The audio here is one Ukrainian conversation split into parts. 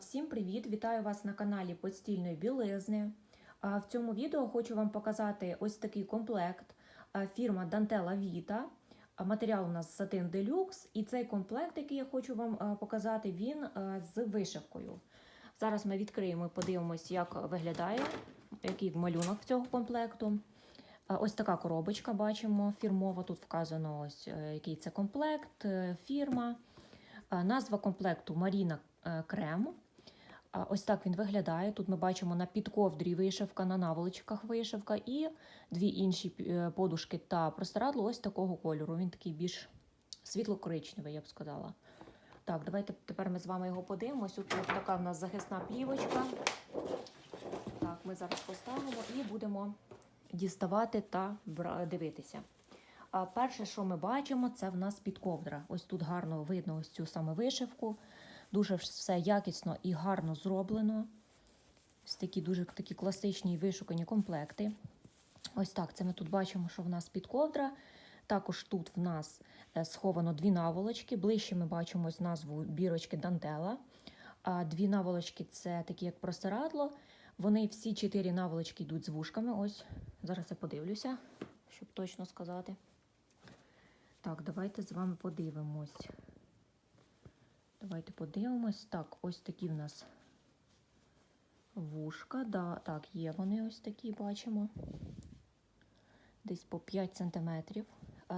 Всім привіт! Вітаю вас на каналі Постільної білизни. В цьому відео хочу вам показати ось такий комплект фірма Dantella Vita. Матеріал у нас сатин Deluxe, і цей комплект, який я хочу вам показати, він з вишивкою. Зараз ми відкриємо і подивимось, як виглядає, який малюнок цього комплекту. Ось така коробочка бачимо фірмова. Тут вказано ось е, який це комплект, е, фірма. Назва комплекту Маріна Крем. Ось так він виглядає. Тут ми бачимо на підковдрі вишивка, на наволочках вишивка і дві інші е, подушки та простирадло ось такого кольору. Він такий більш світло-коричневий, я б сказала. Так, давайте тепер ми з вами його подивимось. Тут така в нас захисна плівочка. Так, ми зараз поставимо і будемо діставати та дивитися. А перше, що ми бачимо, це в нас підковдра. Ось тут гарно видно ось цю саме вишивку. Дуже все якісно і гарно зроблено. Ось такі дуже такі класичні вишукані комплекти. Ось так, це ми тут бачимо, що в нас підковдра. Також тут в нас е, сховано дві наволочки. Ближче ми бачимо ось назву бірочки Дантела. А дві наволочки це такі, як простирадло. Вони всі чотири наволочки йдуть з вушками. Ось зараз я подивлюся, щоб точно сказати. Так, давайте з вами подивимось. Давайте подивимось. Так, ось такі в нас вушка. Да, так, є вони ось такі, бачимо. Десь по 5 сантиметрів.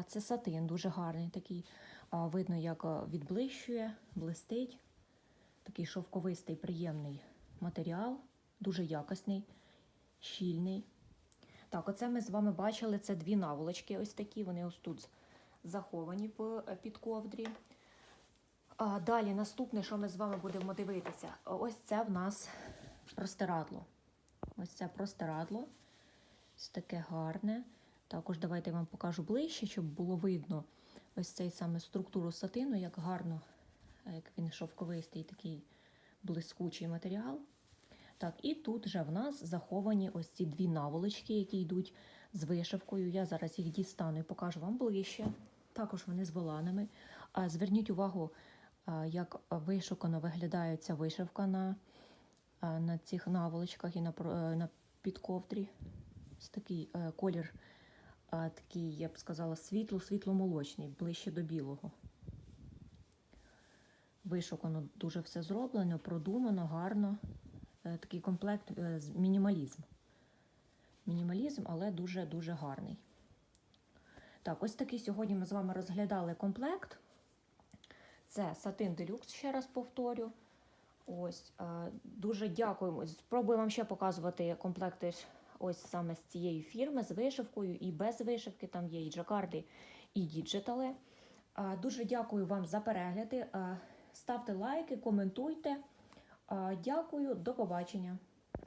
Це сатин, дуже гарний такий. Видно, як відблищує, блистить. Такий шовковистий, приємний матеріал, дуже якісний, щільний. Так, оце ми з вами бачили. Це дві наволочки, ось такі. Вони ось тут заховані е, підковдрі. А далі наступне, що ми з вами будемо дивитися, ось це в нас простирадло. Ось це простирадло. Ось таке гарне. Також давайте я вам покажу ближче, щоб було видно ось цей саме структуру сатину, як гарно, е, як він шовковистий, такий блискучий матеріал. Так, і тут вже в нас заховані ось ці дві наволочки, які йдуть з вишивкою. Я зараз їх дістану і покажу вам ближче. Також вони з воланами. А зверніть увагу, як вишукано виглядає ця вишивка на, на цих наволочках і на, е, на підковдрі. Ось такий е, колір, такий, я б сказала, світло, світло-молочний, ближче до білого. Вишукано дуже все зроблено, продумано, гарно. Е, Такий комплект мінімалізм. Мінімалізм, але дуже-дуже гарний. Так, ось такий сьогодні ми з вами розглядали комплект. Це сатин делюкс, ще раз повторю. Ось, е, дуже дякуємо. Спробую вам ще показувати комплекти ось саме з цієї фірми, з вишивкою і без вишивки. Там є і джакарди, і діджитали. Е, Дуже дякую вам за перегляди. Е, Ставте лайки, коментуйте. Дякую, до побачення.